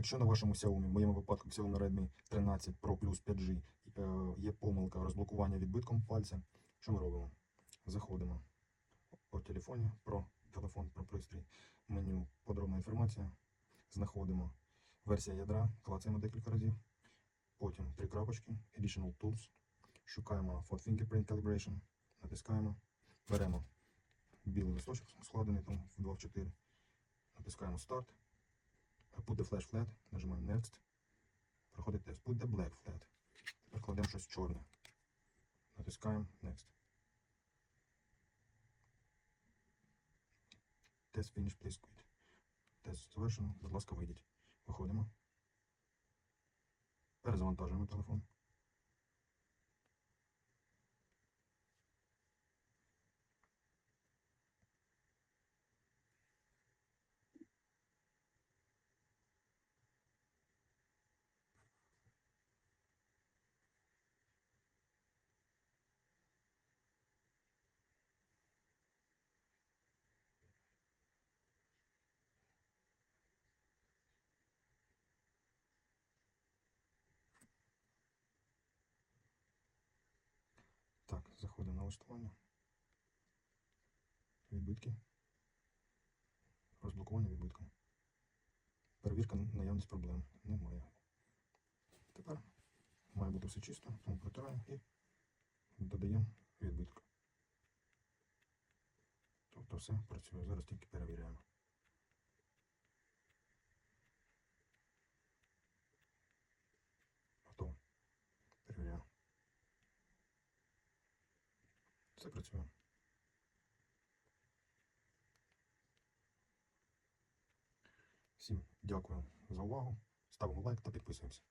Якщо на вашому Xiaomi, в моєму випадку Xiaomi Redmi 13 Pro Plus 5G, е, є помилка розблокування відбитком пальця, що ми робимо? Заходимо по телефоні, про телефон, про пристрій, меню подробна інформація, знаходимо версія ядра, клацаємо декілька разів, потім три крапочки, Additional Tools, шукаємо for Fingerprint Calibration, натискаємо, беремо білий листочок складений там в 2 в 4, натискаємо Start, The flash flat, нажимаємо Next, проходить тест, Put the black flat, тепер кладемо щось чорне, натискаємо Next. Тест finish, please quit. Тест завершено, будь ласка, вийдіть. Виходимо. Перезавантажуємо телефон. На налаштування. Відбитки. Розблокування відбитком. Перевірка наявність проблем. Немає. Тепер має бути все чисто, тому протираємо і додаємо відбиток. Тобто все працює. Зараз тільки перевіряємо. Готово. Перевіряємо. Все працює. Всім дякую за увагу. Ставимо лайк та підписуємося.